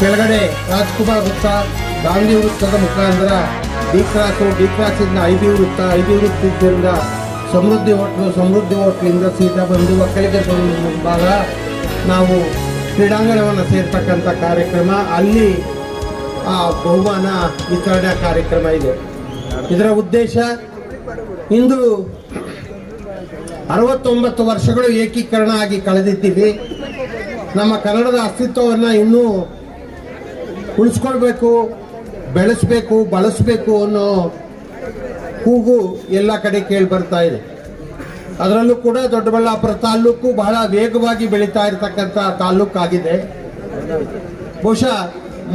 ಕೆಳಗಡೆ ರಾಜ್ಕುಮಾರ್ ವೃತ್ತ ಗಾಂಧಿ ವೃತ್ತದ ಮುಖಾಂತರ D cross D I B ವೃತ್ತ, ಐ ಬಿ ವೃತ್ತದಿಂದ ಸಮೃದ್ಧಿ ಹೋಟ್ಲು, ಸಮೃದ್ಧಿ ಹೋಟ್ಲಿಂದ ಸೀದಾ ಬಂದು ಒಕ್ಕಲಿಗೆ ಭಾಗ ನಾವು ಕ್ರೀಡಾಂಗಣವನ್ನು ಸೇರ್ತಕ್ಕಂಥ ಕಾರ್ಯಕ್ರಮ. ಅಲ್ಲಿ ಆ ಬಹುಮಾನ ವಿತರಣಾ ಕಾರ್ಯಕ್ರಮ ಇದೆ. ಇದರ ಉದ್ದೇಶ ಇಂದು ಅರವತ್ತೊಂಬತ್ತು ವರ್ಷಗಳು ಏಕೀಕರಣ ಆಗಿ ಕಳೆದಿದ್ದೀವಿ. ನಮ್ಮ ಕನ್ನಡದ ಅಸ್ತಿತ್ವವನ್ನು ಇನ್ನೂ ಉಳಿಸ್ಕೊಳ್ಬೇಕು, ಬೆಳೆಸಬೇಕು, ಬಳಸಬೇಕು ಅನ್ನೋ ಕೂಗು ಎಲ್ಲ ಕಡೆ ಕೇಳಿ ಬರ್ತಾ ಇದೆ. ಅದರಲ್ಲೂ ಕೂಡ ದೊಡ್ಡಬಳ್ಳಾಪುರ ತಾಲೂಕು ಬಹಳ ವೇಗವಾಗಿ ಬೆಳೀತಾ ಇರತಕ್ಕಂಥ ತಾಲೂಕಾಗಿದೆ ಬಹುಶಃ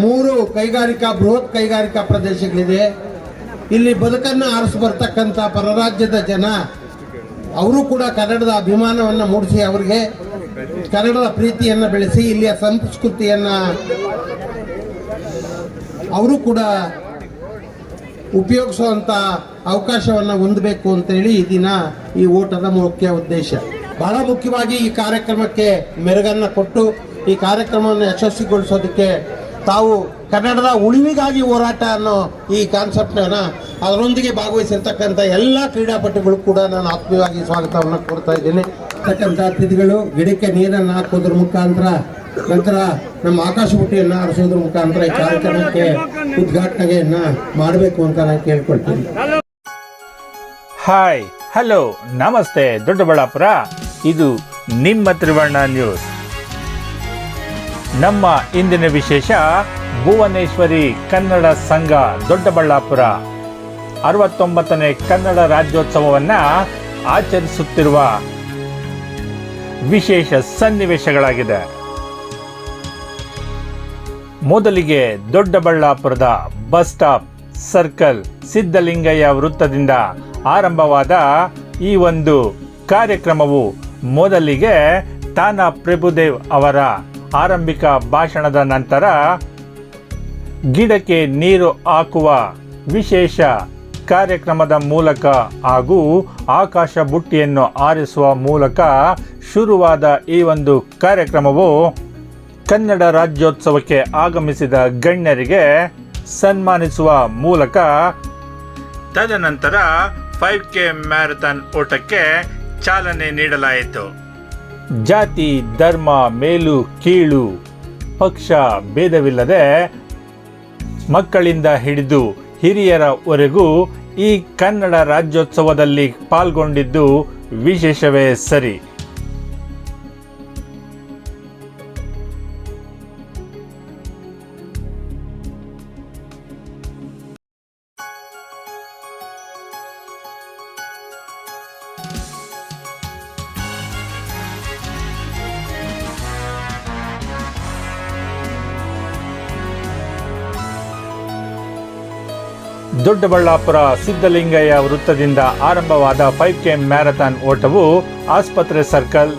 ಮೂರು ಕೈಗಾರಿಕಾ, ಬೃಹತ್ ಕೈಗಾರಿಕಾ ಪ್ರದೇಶಗಳಿದೆ. ಇಲ್ಲಿ ಬದುಕನ್ನು ಆರಿಸಿ ಬರ್ತಕ್ಕಂಥ ಪರರಾಜ್ಯದ ಜನ, ಅವರು ಕೂಡ ಕನ್ನಡದ ಅಭಿಮಾನವನ್ನು ಮೂಡಿಸಿ, ಅವರಿಗೆ ಕನ್ನಡದ ಪ್ರೀತಿಯನ್ನು ಬೆಳೆಸಿ, ಇಲ್ಲಿಯ ಸಂಸ್ಕೃತಿಯನ್ನು ಅವರು ಕೂಡ ಉಪಯೋಗಿಸುವಂತ ಅವಕಾಶವನ್ನು ಹೊಂದಬೇಕು ಅಂತೇಳಿ ಈ ದಿನ ಈ ಓಟದ ಮುಖ್ಯ ಉದ್ದೇಶ. ಬಹಳ ಮುಖ್ಯವಾಗಿ ಈ ಕಾರ್ಯಕ್ರಮಕ್ಕೆ ಮೆರುಗನ್ನು ಕೊಟ್ಟು ಈ ಕಾರ್ಯಕ್ರಮವನ್ನು ಯಶಸ್ವಿಗೊಳಿಸೋದಕ್ಕೆ ತಾವು ಕನ್ನಡದ ಉಳಿವಿಗಾಗಿ ಹೋರಾಟ ಅನ್ನೋ ಈ ಕಾನ್ಸೆಪ್ಟನ್ನು ಅದರೊಂದಿಗೆ ಭಾಗವಹಿಸಿರ್ತಕ್ಕಂಥ ಎಲ್ಲ ಕ್ರೀಡಾಪಟುಗಳು ಕೂಡ ನಾನು ಆತ್ಮೀಯವಾಗಿ ಸ್ವಾಗತವನ್ನು ಕೊಡ್ತಾ ಇದ್ದೇನೆ. ಅತಿಥಿಗಳು ಗಿಡಕ್ಕೆ ನೀರನ್ನು ಹಾಕೋದ್ರ ಮುಖಾಂತರ ನಂತರ ನಮ್ಮ ಆಕಾಶ ಬುಟ್ಟಿಯನ್ನ ಆರಿಸೋದ್ರ ಮುಖಾಂತರ ಈ ಕಾರ್ಯಕ್ರಮಕ್ಕೆ ಉದ್ಘಾಟನೆಯನ್ನ ಮಾಡಬೇಕು ಅಂತ ನಾನು ಕೇಳ್ಕೊಳ್ತೀನಿ. ಹಾಯ್ ಹಲೋ ನಮಸ್ತೆ, ದೊಡ್ಡಬಳ್ಳಾಪುರ. ಇದು ನಿಮ್ಮ ತ್ರಿವರ್ಣ ನ್ಯೂಸ್ ನಮ್ಮ ಇಂದಿನ ವಿಶೇಷ ಭುವನೇಶ್ವರಿ ಕನ್ನಡ ಸಂಘ ದೊಡ್ಡಬಳ್ಳಾಪುರ. ಅರವತ್ತೊಂಬತ್ತನೇ ಕನ್ನಡ ರಾಜ್ಯೋತ್ಸವವನ್ನ ಆಚರಿಸುತ್ತಿರುವ ವಿಶೇಷ ಸನ್ನಿವೇಶಗಳಾಗಿದೆ. ಮೊದಲಿಗೆ ದೊಡ್ಡಬಳ್ಳಾಪುರದ ಬಸ್ ಸ್ಟಾಪ್ ಸರ್ಕಲ್ ಸಿದ್ದಲಿಂಗಯ್ಯ ವೃತ್ತದಿಂದ ಆರಂಭವಾದ ಈ ಒಂದು ಕಾರ್ಯಕ್ರಮವು ಮೊದಲಿಗೆ ತಾನಾ ಪ್ರಭುದೇವ್ ಅವರ ಆರಂಭಿಕ ಭಾಷಣದ ನಂತರ ಗಿಡಕ್ಕೆ ನೀರು ಹಾಕುವ ವಿಶೇಷ ಕಾರ್ಯಕ್ರಮದ ಮೂಲಕ ಹಾಗೂ ಆಕಾಶ ಬುಟ್ಟಿಯನ್ನು ಆರಿಸುವ ಮೂಲಕ ಶುರುವಾದ ಈ ಒಂದು ಕಾರ್ಯಕ್ರಮವು ಕನ್ನಡ ರಾಜ್ಯೋತ್ಸವಕ್ಕೆ ಆಗಮಿಸಿದ ಗಣ್ಯರಿಗೆ ಸನ್ಮಾನಿಸುವ ಮೂಲಕ ತದನಂತರ ಫೈವ್ ಕೆ ಮ್ಯಾರಥಾನ್ ಓಟಕ್ಕೆ ಚಾಲನೆ ನೀಡಲಾಯಿತು. ಜಾತಿ, ಧರ್ಮ, ಮೇಲು, ಕೀಳು, ಪಕ್ಷ ಭೇದವಿಲ್ಲದೆ ಮಕ್ಕಳಿಂದ ಹಿಡಿದು ಹಿರಿಯರವರೆಗೂ ಈ ಕನ್ನಡ ರಾಜ್ಯೋತ್ಸವದಲ್ಲಿ ಪಾಲ್ಗೊಂಡಿದ್ದು ವಿಶೇಷವೇ ಸರಿ. ದೊಡ್ಡಬಳ್ಳಾಪುರ ಸಿದ್ದಲಿಂಗಯ್ಯ ವೃತ್ತದಿಂದ ಆರಂಭವಾದ ಫೈವ್ ಕೆ ಮ್ಯಾರಥಾನ್ ಓಟವು ಆಸ್ಪತ್ರೆ circle,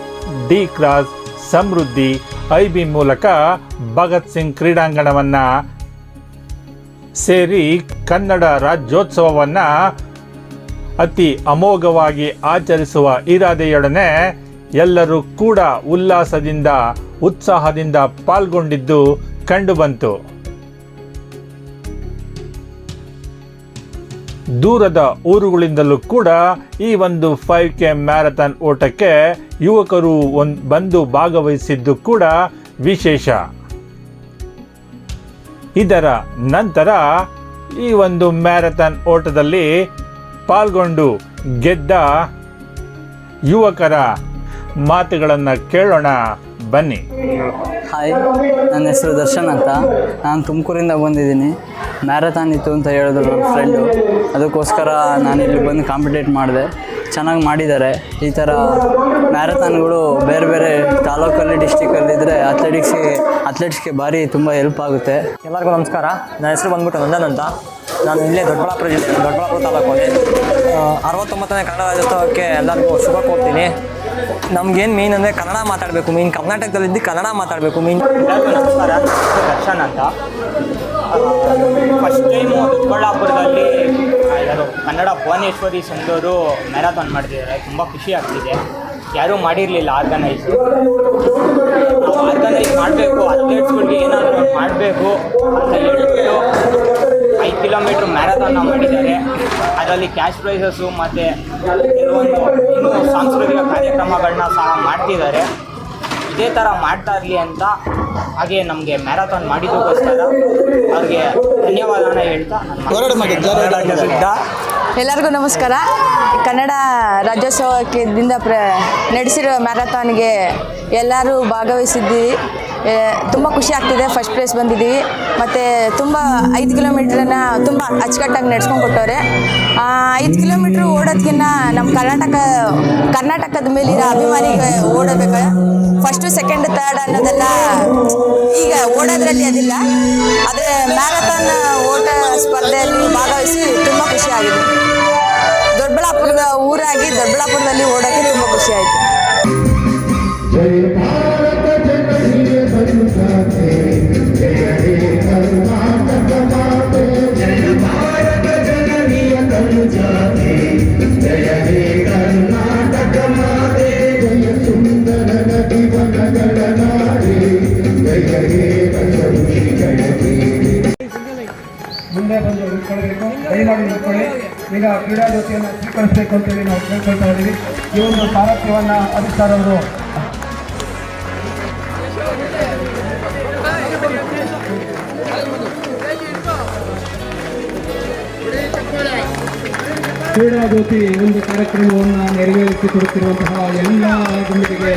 D cross, Samruddhi, IB ಮೂಲಕ ಭಗತ್ ಸಿಂಗ್ ಕ್ರೀಡಾಂಗಣವನ್ನ ಸೇರಿ ಕನ್ನಡ ರಾಜ್ಯೋತ್ಸವವನ್ನ ಅತಿ ಅಮೋಘವಾಗಿ ಆಚರಿಸುವ ಇರಾದೆಯೊಡನೆ ಎಲ್ಲರೂ ಕೂಡ ಉಲ್ಲಾಸದಿಂದ, ಉತ್ಸಾಹದಿಂದ ಪಾಲ್ಗೊಂಡಿದ್ದು ಕಂಡುಬಂತು. ದೂರದ ಊರುಗಳಿಂದಲೂ ಕೂಡ ಈ ಒಂದು ಫೈವ್ ಕೆ ಮ್ಯಾರಥಾನ್ ಓಟಕ್ಕೆ ಯುವಕರು ಒಂದ್ ಬಂದು ಭಾಗವಹಿಸಿದ್ದು ಕೂಡ ವಿಶೇಷ. ಇದರ ನಂತರ ಈ ಒಂದು ಮ್ಯಾರಥಾನ್ ಓಟದಲ್ಲಿ ಪಾಲ್ಗೊಂಡು ಗೆದ್ದ ಯುವಕರ ಮಾತುಗಳನ್ನು ಕೇಳೋಣ, ಬನ್ನಿ. ಹಾಯ್ ನನ್ನ ಹೆಸರು ದರ್ಶನ್ ಅಂತ. ನಾನು ತುಮಕೂರಿಂದ ಬಂದಿದ್ದೀನಿ. ಮ್ಯಾರಥಾನ್ ಇತ್ತು ಅಂತ ಹೇಳಿದ್ರು ನನ್ನ ಫ್ರೆಂಡು ಅದಕ್ಕೋಸ್ಕರ ನಾನು ಇಲ್ಲಿ ಬಂದು ಕಾಂಪಿಟೇಟ್ ಮಾಡಿದೆ. ಚೆನ್ನಾಗಿ ಮಾಡಿದ್ದಾರೆ. ಈ ಥರ ಮ್ಯಾರಥಾನ್ಗಳು ಬೇರೆ ಬೇರೆ ತಾಲೂಕಲ್ಲಿ ಡಿಸ್ಟಿಕಲ್ಲಿದ್ದರೆ ಅಥ್ಲೆಟಿಕ್ಸ್ಗೆ ಅಥ್ಲೆಟಿಕ್ಸ್ಗೆ ಭಾರಿ ತುಂಬ ಹೆಲ್ಪ್ ಆಗುತ್ತೆ. ಎಲ್ಲರಿಗೂ ನಮಸ್ಕಾರ. ನನ್ನ ಹೆಸರು ಬಂದ್ಬಿಟ್ಟು ನಂದನ್ ಅಂತ ನಾನು ಇಲ್ಲೇ ದೊಡ್ಡಬಳ್ಳಾಪುರ ಜಿಲ್ಲೆ ದೊಡ್ಡಬಳ್ಳಾಪುರ ತಾಲೂಕಲ್ಲಿ. ಅರವತ್ತೊಂಬತ್ತನೇ ಕನ್ನಡ ರಾಜ್ಯೋತ್ಸವಕ್ಕೆ ಎಲ್ಲರಿಗೂ ಶುಭ ಕೋರ್ತೀನಿ ನಮ್ಗೇನು ಮೇನ್ ಅಂದರೆ ಕನ್ನಡ ಮಾತಾಡಬೇಕು ಮೀನ್ ಕರ್ನಾಟಕದಲ್ಲಿದ್ದು ಕನ್ನಡ ಮಾತಾಡಬೇಕು ಮೀನ್ ನಮಸ್ಕಾರ. ದರ್ಶನ್ ಅಂತ. ಫಸ್ಟ್ ಟೈಮು ಚಿಕ್ಕಬಳ್ಳಾಪುರದಲ್ಲಿ ಯಾರು ಕನ್ನಡ ಭುವನೇಶ್ವರಿ ಸಂಘದವರು ಮ್ಯಾರಥಾನ್ ಮಾಡಿದ್ದಾರೆ. ತುಂಬ ಖುಷಿ ಆಗ್ತಿದೆ. ಯಾರೂ ಮಾಡಿರಲಿಲ್ಲ ಆರ್ಗನೈಸ್ ಆರ್ಗನೈಸ್ ಮಾಡಬೇಕು ಅಥ್ಲೇಟ್ಸ್ಗಳಿಗೆ ಏನಾದರೂ ಮಾಡಬೇಕು ಅಂತ ಹೇಳ್ಬಿಟ್ಟು ಐದು ಕಿಲೋಮೀಟ್ರ್ ಮ್ಯಾರಥಾನ್ನ ಮಾಡಿದ್ದಾರೆ ಅದರಲ್ಲಿ ಕ್ಯಾಶ್ ಪ್ರೈಸಸ್ಸು ಮತ್ತು ಕೆಲವೊಂದು ಇನ್ನೂ ಸಾಂಸ್ಕೃತಿಕ ಕಾರ್ಯಕ್ರಮಗಳನ್ನ ಸಹ ಮಾಡ್ತಿದ್ದಾರೆ. ಇದೇ ಥರ ಮಾಡ್ತಾ ಇರಲಿ ಅಂತ ಹಾಗೆ ನಮಗೆ ಮ್ಯಾರಥಾನ್ ಮಾಡಿದ್ದಕ್ಕೋಸ್ಕರ ಅವ್ರಿಗೆ ಧನ್ಯವಾದನ ಹೇಳ್ತಾ ಎಲ್ಲರಿಗೂ ನಮಸ್ಕಾರ. ಕನ್ನಡ ರಾಜ್ಯೋತ್ಸವಕ್ಕೆ ದಿಂದ ಪ್ರ ನಡೆಸಿರೋ ಮ್ಯಾರಥಾನ್ಗೆ ಎಲ್ಲರೂ ಭಾಗವಹಿಸಿದ್ದೀವಿ. ತುಂಬ ಖುಷಿ ಆಗ್ತಿದೆ. ಫಸ್ಟ್ ಪ್ಲೇಸ್ ಬಂದಿದ್ದೀವಿ. ಮತ್ತು ತುಂಬ ಐದು ಕಿಲೋಮೀಟ್ರನ್ನ ತುಂಬ ಅಚ್ಚುಕಟ್ಟಾಗಿ ನಡ್ಸ್ಕೊಂಡು ಕೊಟ್ಟವ್ರೆ. ಐದು ಕಿಲೋಮೀಟ್ರ್ ಓಡೋದ್ಕಿನ್ನ ನಮ್ಮ ಕರ್ನಾಟಕ, ಕರ್ನಾಟಕದ ಮೇಲಿರೋ ಅಭಿಮಾನಿಗೆ ಓಡಬೇಕು ಫಸ್ಟು ಸೆಕೆಂಡ್ ತರ್ಡ್ ಅನ್ನೋದೆಲ್ಲ ಈಗ ಓಡೋದ್ರಲ್ಲಿ ಅದಿಲ್ಲ. ಆದರೆ ಮ್ಯಾರಥಾನ್ ಓಟ ಸ್ಪರ್ಧೆಯಲ್ಲಿ ಭಾಗವಹಿಸಿ ತುಂಬ ಖುಷಿಯಾಗಿದೆ ದೊಡ್ಡಬಳ್ಳಾಪುರದ ಊರಾಗಿ ದೊಡ್ಡಬಳ್ಳಾಪುರದಲ್ಲಿ ಓಡೋಕ್ಕೆ ತುಂಬ ಖುಷಿ ಆಯಿತು. ಜ್ಯೋತಿಯನ್ನು ಸ್ವೀಕರಿಸಬೇಕು ಅಂತೇಳಿ ನಾವು ಕೇಳ್ಕೊಳ್ತಾ ಇದ್ದೀವಿ. ಈ ಒಂದು ಸಾರಥ್ಯವನ್ನು ಅಮಿತ್ ಅವರು ಕ್ರೀಡಾ ಜ್ಯೋತಿ ಒಂದು ಕಾರ್ಯಕ್ರಮವನ್ನು ನೆರವೇರಿಸಿಕೊಡುತ್ತಿರುವಂತಹ ಎಲ್ಲ ಗುಂಪಿಗೆ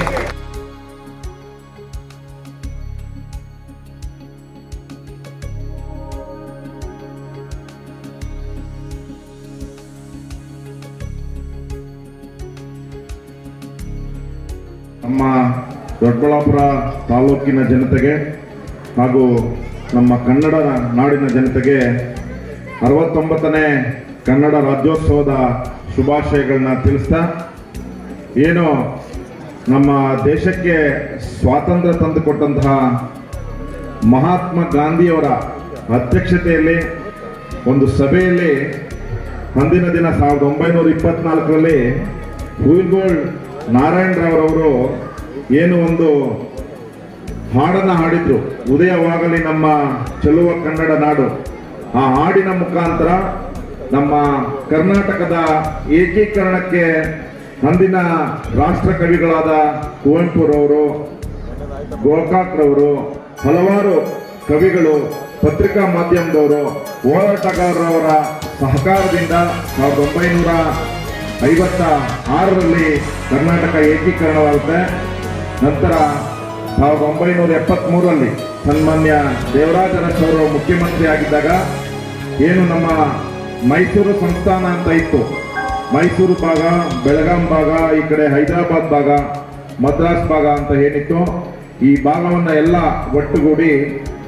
ನಮ್ಮ ದೊಡ್ಡಬಳ್ಳಾಪುರ ತಾಲೂಕಿನ ಜನತೆಗೆ ಹಾಗೂ ನಮ್ಮ ಕನ್ನಡ ನಾಡಿನ ಜನತೆಗೆ ಅರವತ್ತೊಂಬತ್ತನೇ ಕನ್ನಡ ರಾಜ್ಯೋತ್ಸವದ ಶುಭಾಶಯಗಳನ್ನ ತಿಳಿಸ್ತಾ, ಏನು ನಮ್ಮ ದೇಶಕ್ಕೆ ಸ್ವಾತಂತ್ರ್ಯ ತಂದುಕೊಟ್ಟಂತಹ ಮಹಾತ್ಮ ಗಾಂಧಿಯವರ ಅಧ್ಯಕ್ಷತೆಯಲ್ಲಿ ಒಂದು ಸಭೆಯಲ್ಲಿ ಅಂದಿನ ದಿನ ಸಾವಿರದ ಒಂಬೈನೂರ ಇಪ್ಪತ್ನಾಲ್ಕರಲ್ಲಿ ಹೂಲ್ಗೋಲ್ಡ್ ನಾರಾಯಣರಾವ್ರವರು ಏನು ಒಂದು ಹಾಡನ್ನು ಹಾಡಿದ್ರು. ಉದಯವಾಗಲಿ ನಮ್ಮ ಚೆಲುವ ಕನ್ನಡ ನಾಡು. ಆ ಹಾಡಿನ ಮುಖಾಂತರ ನಮ್ಮ ಕರ್ನಾಟಕದ ಏಕೀಕರಣಕ್ಕೆ ಅಂದಿನ ರಾಷ್ಟ್ರ ಕವಿಗಳಾದ ಕುವೆಂಪುರವರು ಗೋಕಾಕ್ರವರು ಹಲವಾರು ಕವಿಗಳು, ಪತ್ರಿಕಾ ಮಾಧ್ಯಮದವರು, ಹೋರಾಟಗಾರರವರ ಸಹಕಾರದಿಂದ ಸಾವಿರದ ಒಂಬೈನೂರ ಐವತ್ತ ಆರರಲ್ಲಿ ಕರ್ನಾಟಕ ಏಕೀಕರಣವಾಗುತ್ತೆ. ನಂತರ ಸಾವಿರದ ಒಂಬೈನೂರ ಎಪ್ಪತ್ತ್ಮೂರರಲ್ಲಿ ಸನ್ಮಾನ್ಯ ದೇವರಾಜ ಮುಖ್ಯಮಂತ್ರಿಯಾಗಿದ್ದಾಗ ಅವರು ಮುಖ್ಯಮಂತ್ರಿ ಆಗಿದ್ದಾಗ ಏನು ನಮ್ಮ ಮೈಸೂರು ಸಂಸ್ಥಾನ ಅಂತ ಇತ್ತು. ಮೈಸೂರು ಭಾಗ, ಬೆಳಗಾಂ ಭಾಗ, ಈ ಕಡೆ ಹೈದರಾಬಾದ್ ಭಾಗ, ಮದ್ರಾಸ್ ಭಾಗ ಅಂತ ಏನಿತ್ತು. ಈ ಭಾಗವನ್ನು ಎಲ್ಲ ಒಟ್ಟುಗೂಡಿ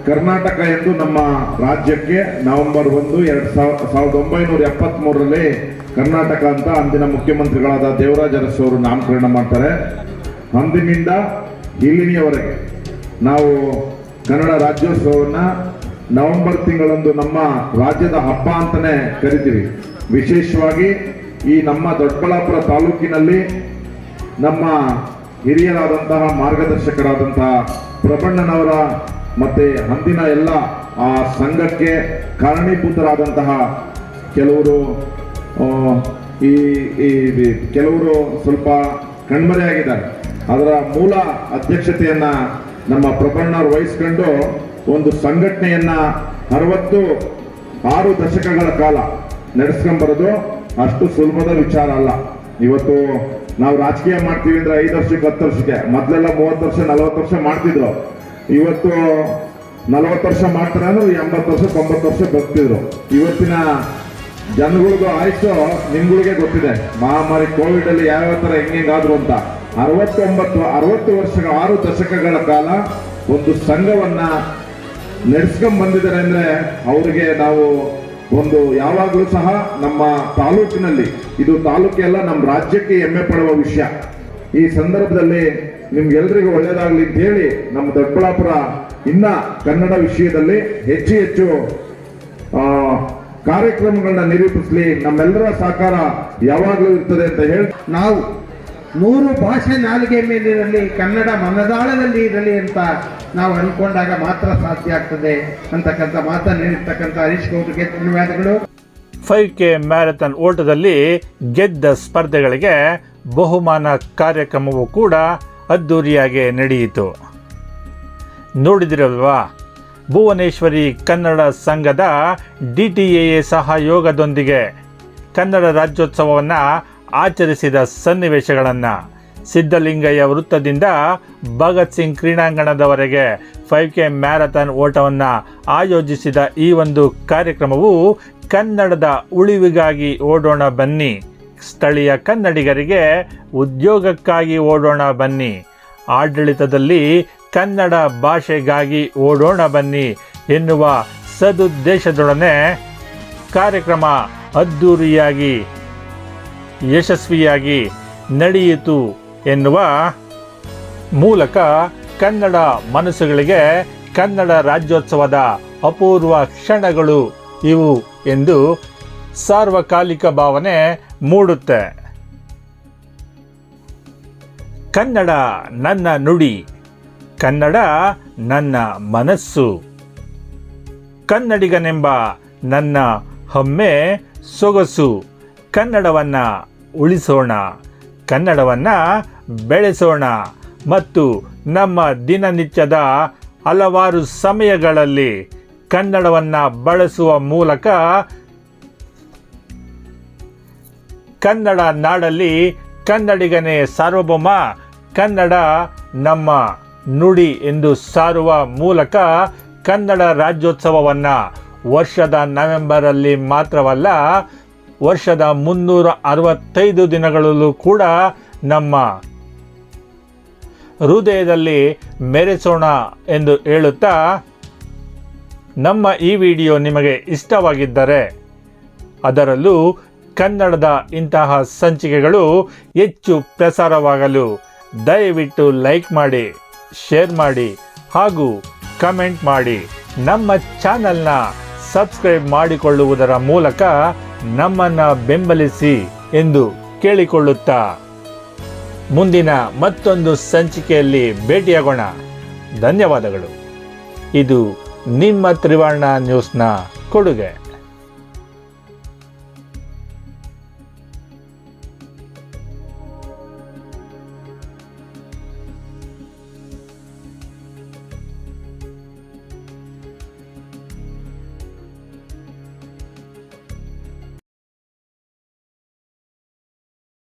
ಕರ್ನಾಟಕ ಎಂದು ನಮ್ಮ ರಾಜ್ಯಕ್ಕೆ ನವೆಂಬರ್ ಒಂದು, ಎರಡು ಸಾವಿರ ಸಾವಿರದ ಒಂಬೈನೂರ ಎಪ್ಪತ್ತ್ಮೂರರಲ್ಲಿ ಕರ್ನಾಟಕ ಅಂತ ಅಂದಿನ ಮುಖ್ಯಮಂತ್ರಿಗಳಾದ ದೇವರಾಜ ಅರಸು ಅವರು ನಾಮಕರಣ ಮಾಡ್ತಾರೆ. ಅಂದಿನಿಂದ ಇಲ್ಲಿನಿಯವರೆಗೆ ನಾವು ಕನ್ನಡ ರಾಜ್ಯೋತ್ಸವವನ್ನು ನವೆಂಬರ್ ತಿಂಗಳಂದು ನಮ್ಮ ರಾಜ್ಯದ ಹಬ್ಬ ಅಂತಾನೆ ಕರಿತೀವಿ. ವಿಶೇಷವಾಗಿ ಈ ನಮ್ಮ ದೊಡ್ಡಬಳ್ಳಾಪುರ ತಾಲೂಕಿನಲ್ಲಿ ನಮ್ಮ ಹಿರಿಯರಾದಂತಹ ಮಾರ್ಗದರ್ಶಕರಾದಂತಹ ಪ್ರಬಣ್ಣನವರ ಮತ್ತೆ ಅಂದಿನ ಎಲ್ಲ ಆ ಸಂಘಕ್ಕೆ ಕಾರಣೀಭೂತರಾದಂತಹ ಕೆಲವರು ಈ ಈ ಕೆಲವರು ಸ್ವಲ್ಪ ಕಣ್ಮರೆಯಾಗಿದ್ದಾರೆ ಅದರ ಮೂಲ ಅಧ್ಯಕ್ಷತೆಯನ್ನ ನಮ್ಮ ಪ್ರಬಣ್ಣರು ವಹಿಸ್ಕೊಂಡು ಒಂದು ಸಂಘಟನೆಯನ್ನ ಅರವತ್ತು ಆರು ದಶಕಗಳ ಕಾಲ ನಡೆಸ್ಕೊಂಬರೋದು ಅಷ್ಟು ಸುಲಭದ ವಿಚಾರ ಅಲ್ಲ. ಇವತ್ತು ನಾವು ರಾಜಕೀಯ ಮಾಡ್ತೀವಿ ಅಂದ್ರೆ ಐದು ವರ್ಷಕ್ಕೆ ಹತ್ತು ವರ್ಷಕ್ಕೆ, ಮೊದಲೆಲ್ಲ ಮೂವತ್ತು ವರ್ಷ, ನಲವತ್ತು ವರ್ಷ ಮಾಡ್ತಿದ್ರು. ಇವತ್ತು ನಲವತ್ತು ವರ್ಷ ಮಾಡ್ತಾರೆ ಅಂದ್ರೆ ಎಂಬತ್ತು ವರ್ಷ, ತೊಂಬತ್ತು ವರ್ಷ ಬರ್ತಿದ್ರು. ಇವತ್ತಿನ ಜನಗಳಿಗೂ ಆಯ್ಸು ನಿಮ್ಗಳಿಗೆ ಗೊತ್ತಿದೆ. ಮಹಾಮಾರಿ ಕೋವಿಡ್ ಅಲ್ಲಿ ಯಾವ ತರ ಹೆಂಗಾದ್ರು ಅಂತ. ಅರವತ್ತೊಂಬತ್ತು, ಅರವತ್ತು ವರ್ಷಗಳ ಆರು ದಶಕಗಳ ಕಾಲ ಒಂದು ಸಂಘವನ್ನ ನಡೆಸ್ಕೊಂಡ್ ಬಂದಿದ್ದಾರೆ ಅಂದ್ರೆ ಅವರಿಗೆ ನಾವು ಒಂದು ಯಾವಾಗಲೂ ಸಹ ನಮ್ಮ ತಾಲೂಕಿನಲ್ಲಿ, ಇದು ತಾಲೂಕೆಲ್ಲ ನಮ್ಮ ರಾಜ್ಯಕ್ಕೆ ಹೆಮ್ಮೆ ಪಡುವ ವಿಷಯ. ಈ ಸಂದರ್ಭದಲ್ಲಿ ನಿಮ್ಗೆಲ್ರಿಗೂ ಒಳ್ಳೇದಾಗ್ಲಿ ಅಂತ ಹೇಳಿ ನಮ್ಮ ದೊಡ್ಡಬಳ್ಳಾಪುರ ಇನ್ನ ಕನ್ನಡ ವಿಷಯದಲ್ಲಿ ಹೆಚ್ಚು ಹೆಚ್ಚು ಕಾರ್ಯಕ್ರಮಗಳನ್ನ ನಿರೂಪಿಸಲಿ ನಮ್ಮೆಲ್ಲರ ಸಹಕಾರ ಯಾವಾಗಲೂ ಇರ್ತದೆ ಅಂತ ಹೇಳಿ. ನಾವು ನೂರು ಭಾಷೆ ನಾಲಿಗೆ ಮೇಲಿರಲಿ ಕನ್ನಡ ಮನದಾಳದಲ್ಲಿ ಇರಲಿ ಅಂತ ನಾವು ಅನ್ಕೊಂಡಾಗ ಮಾತ್ರ ಸಾಧ್ಯ ಆಗ್ತದೆ ಅಂತಕ್ಕಂಥ ಮಾತನ್ನು ನೀಡಿರ್ತಕ್ಕಂಥ ಹರೀಶ್ ಗೌಡ್ರಿಗೆ ಧನ್ಯವಾದಗಳು. ಫೈವ್ ಕೆ ಮ್ಯಾರಥಾನ್ ಓಟದಲ್ಲಿ ಗೆದ್ದ ಸ್ಪರ್ಧೆಗಳಿಗೆ ಬಹುಮಾನ ಕಾರ್ಯಕ್ರಮವು ಕೂಡ ಅದ್ದೂರಿಯಾಗಿ ನಡೆಯಿತು. ನೋಡಿದಿರಲ್ವಾ? ಭುವನೇಶ್ವರಿ ಕನ್ನಡ ಸಂಘದ ಡಿ ಟಿ ಎ ಸಹಯೋಗದೊಂದಿಗೆ ಕನ್ನಡ ರಾಜ್ಯೋತ್ಸವವನ್ನು ಆಚರಿಸಿದ ಸನ್ನಿವೇಶಗಳನ್ನು. ಸಿದ್ಧಲಿಂಗಯ್ಯ ವೃತ್ತದಿಂದ ಭಗತ್ ಸಿಂಗ್ ಕ್ರೀಡಾಂಗಣದವರೆಗೆ ಫೈವ್ ಕೆ ಮ್ಯಾರಥಾನ್ ಓಟವನ್ನು ಆಯೋಜಿಸಿದ ಈ ಒಂದು ಕಾರ್ಯಕ್ರಮವು ಕನ್ನಡದ ಉಳಿವಿಗಾಗಿ ಓಡೋಣ ಬನ್ನಿ. ಸ್ಥಳೀಯ ಕನ್ನಡಿಗರಿಗೆ ಉದ್ಯೋಗಕ್ಕಾಗಿ ಓಡೋಣ ಬನ್ನಿ. ಆಡಳಿತದಲ್ಲಿ ಕನ್ನಡ ಭಾಷೆಗಾಗಿ ಓಡೋಣ ಬನ್ನಿ ಎನ್ನುವ ಸದುದ್ದೇಶದೊಡನೆ ಕಾರ್ಯಕ್ರಮ ಅದ್ಧೂರಿಯಾಗಿ ಯಶಸ್ವಿಯಾಗಿ ನಡೆಯಿತು ಎನ್ನುವ ಮೂಲಕ ಕನ್ನಡ ಮನಸ್ಸುಗಳಿಗೆ ಕನ್ನಡ ರಾಜ್ಯೋತ್ಸವದ ಅಪೂರ್ವ ಕ್ಷಣಗಳು ಇವು ಎಂದು ಸಾರ್ವಕಾಲಿಕ ಭಾವನೆ ಮೂಡುತ್ತೆ. ಕನ್ನಡ ನನ್ನ ನುಡಿ. ಕನ್ನಡ ನನ್ನ ಮನಸ್ಸು. ಕನ್ನಡಿಗನೆಂಬ ನನ್ನ ಹೊಮ್ಮೆ ಸೊಗಸು. ಕನ್ನಡವನ್ನು ಉಳಿಸೋಣ. ಕನ್ನಡವನ್ನು ಬೆಳೆಸೋಣ. ಮತ್ತು ನಮ್ಮ ದಿನನಿತ್ಯದ ಹಲವಾರು ಸಮಯಗಳಲ್ಲಿ ಕನ್ನಡವನ್ನು ಬಳಸುವ ಮೂಲಕ ಕನ್ನಡ ನಾಡಲ್ಲಿ ಕನ್ನಡಿಗನೇ ಸಾರ್ವಭೌಮ ಕನ್ನಡ ನಮ್ಮ ನುಡಿ ಎಂದು ಸಾರುವ ಮೂಲಕ ಕನ್ನಡ ರಾಜ್ಯೋತ್ಸವವನ್ನು ವರ್ಷದ ನವೆಂಬರಲ್ಲಿ ಮಾತ್ರವಲ್ಲ, ವರ್ಷದ ಮುನ್ನೂರ ಅರವತ್ತೈದು ದಿನಗಳಲ್ಲೂ ಕೂಡ ನಮ್ಮ ಹೃದಯದಲ್ಲಿ ಮೆರೆಸೋಣ ಎಂದು ಹೇಳುತ್ತಾ, ನಮ್ಮ ಈ ವಿಡಿಯೋ ನಿಮಗೆ ಇಷ್ಟವಾಗಿದ್ದರೆ ಅದರಲ್ಲೂ ಕನ್ನಡದ ಇಂತಹ ಸಂಚಿಕೆಗಳು ಹೆಚ್ಚು ಪ್ರಸಾರವಾಗಲು ದಯವಿಟ್ಟು ಲೈಕ್ ಮಾಡಿ. ಶೇರ್ ಮಾಡಿ ಹಾಗೂ ಕಮೆಂಟ್ ಮಾಡಿ. ನಮ್ಮ ಚಾನೆಲ್ನ ಸಬ್ಸ್ಕ್ರೈಬ್ ಮಾಡಿಕೊಳ್ಳುವುದರ ಮೂಲಕ ನಮ್ಮನ್ನು ಬೆಂಬಲಿಸಿ ಎಂದು ಕೇಳಿಕೊಳ್ಳುತ್ತಾ. ಮುಂದಿನ ಮತ್ತೊಂದು ಸಂಚಿಕೆಯಲ್ಲಿ ಭೇಟಿಯಾಗೋಣ. ಧನ್ಯವಾದಗಳು. ಇದು ನಿಮ್ಮ ತ್ರಿವರ್ಣ ನ್ಯೂಸ್ನ ಕೊಡುಗೆ.